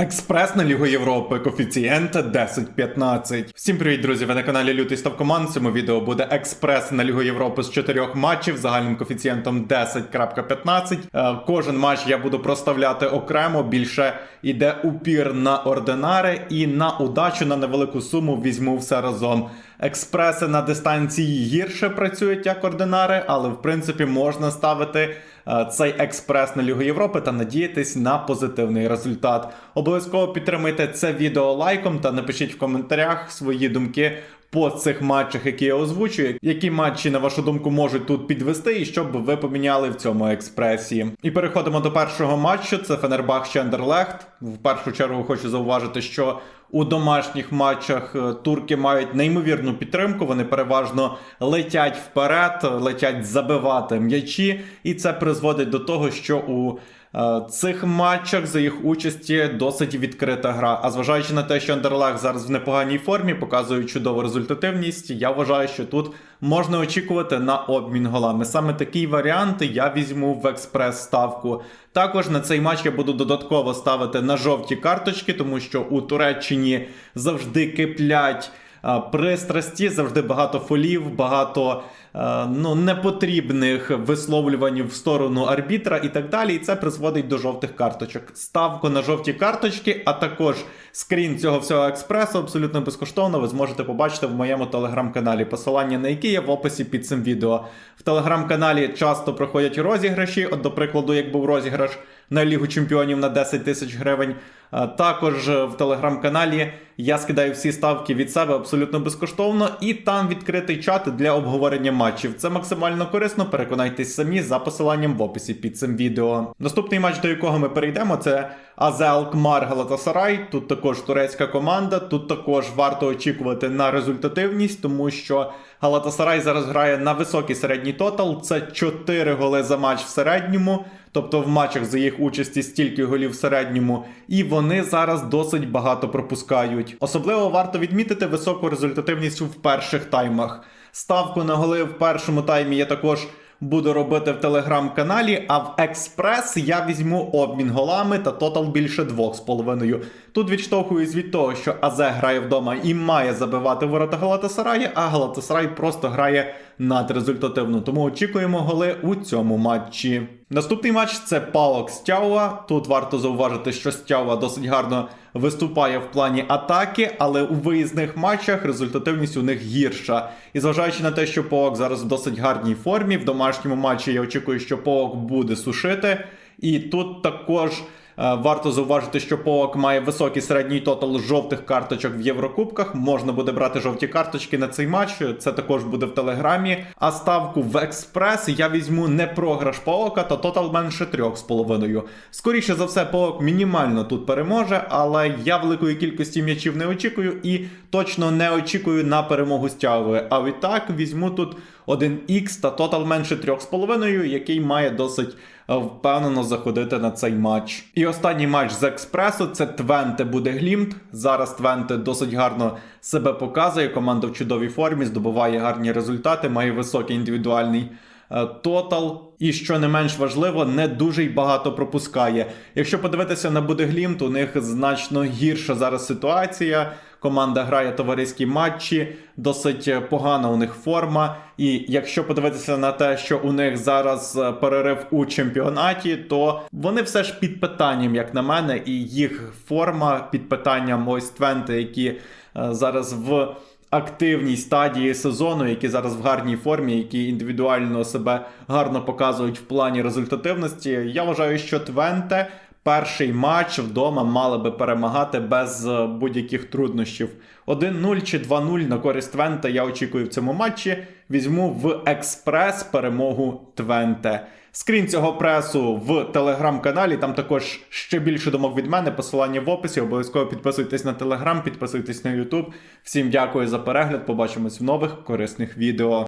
Експрес на Лігу Європи, коефіцієнта 10-15. Всім привіт, друзі! Ви на каналі Лютий Ставкоман. В цьому відео буде експрес на Лігу Європи з чотирьох матчів загальним коефіцієнтом 10.15. Е, Кожен матч я буду проставляти окремо. Більше йде упір на ординари і на удачу на невелику суму візьму все разом. Експреси на дистанції гірше працюють як ординари, але в принципі можна ставити е, цей експрес на Лігу Європи та надіятись на позитивний результат. Обов'язково підтримайте це відео лайком та напишіть в коментарях свої думки. По цих матчах, які я озвучую, які матчі, на вашу думку, можуть тут підвести, і що б ви поміняли в цьому експресі. І переходимо до першого матчу. Це Фенербах Андерлехт. В першу чергу хочу зауважити, що у домашніх матчах е, турки мають неймовірну підтримку. Вони переважно летять вперед, летять забивати м'ячі, і це призводить до того, що у цих матчах за їх участі досить відкрита гра. А зважаючи на те, що Андерлех зараз в непоганій формі, показує чудову результативність, я вважаю, що тут можна очікувати на обмін голами. Саме такі варіанти я візьму в експрес-ставку. Також на цей матч я буду додатково ставити на жовті карточки, тому що у Туреччині завжди киплять пристрасті, завжди багато фолів, багато ну, непотрібних висловлювань в сторону арбітра і так далі. І це призводить до жовтих карточок. Ставку на жовті карточки, а також скрін цього всього експресу абсолютно безкоштовно. Ви зможете побачити в моєму телеграм-каналі. Посилання на який є в описі під цим відео. В телеграм-каналі часто проходять розіграші. От, до прикладу, як був розіграш на Лігу Чемпіонів на 10 тисяч гривень. Також е, в телеграм-каналі я скидаю всі ставки від себе абсолютно безкоштовно, і там відкритий чат для обговорення матчів. Це максимально корисно. Переконайтесь самі за посиланням в описі під цим відео. Наступний матч, до якого ми перейдемо, це Азел Кмар Галатасарай. Тут також турецька команда. Тут також варто очікувати на результативність, тому що Галатасарай зараз грає на високий середній тотал. Це 4 голи за матч в середньому. Тобто в матчах за їх участі стільки голів в середньому, і вони зараз досить багато пропускають. Особливо варто відмітити високу результативність в перших таймах. Ставку на голи в першому таймі є також буду робити в телеграм-каналі, а в експрес я візьму обмін голами та тотал більше 2,5. Тут відштовхуюсь від того, що Азе грає вдома і має забивати ворота Галатасарая, а Галатасарай просто грає надрезультативно. Тому очікуємо голи у цьому матчі. Наступний матч це палок Стяуа. Тут варто зауважити, що Стяуа досить гарно виступає в плані атаки, але у виїзних матчах результативність у них гірша. І зважаючи на те, що Паок зараз в досить гарній формі, в домашньому матчі я очікую, що Паок буде сушити. І тут також. Е, Варто зауважити, що Поок має високий середній тотал жовтих карточок в Єврокубках. Можна буде брати жовті карточки на цей матч. Це також буде в телеграмі. А ставку в експрес я візьму не програш Поока, та тотал менше 3,5. Скоріше за все, Поок мінімально тут переможе, але я великої кількості м'ячів не очікую і точно не очікую на перемогу стягує. А відтак візьму тут 1х та тотал менше 3,5, який має досить е, впевнено заходити на цей матч. І останній матч з експресу це Твенте буде Глімт. Зараз Твенте досить гарно себе показує. Команда в чудовій формі, здобуває гарні результати, має високий індивідуальний. е, Тотал, і що не менш важливо, не дуже й багато пропускає. Якщо подивитися на Будеглімт, у них значно гірша зараз ситуація. Команда грає товариські матчі, досить е, погана у них форма. І якщо подивитися на те, що у них зараз е, перерив у чемпіонаті, то вони все ж під питанням, як на мене, і їх форма під питанням ось Твенти, які е, зараз в активній стадії сезону, які зараз в гарній формі, які індивідуально себе гарно показують в плані результативності. Я вважаю, що Твенте перший матч вдома мали би перемагати без е, будь-яких труднощів. 1-0 чи 2-0 на користь Твенте я очікую в цьому матчі. Візьму в експрес перемогу Твенте. Скрін цього пресу в телеграм-каналі. Там також ще більше думок від мене. Посилання в описі. Обов'язково підписуйтесь на телеграм, підписуйтесь на Ютуб. Всім дякую за перегляд. Побачимось в нових корисних відео.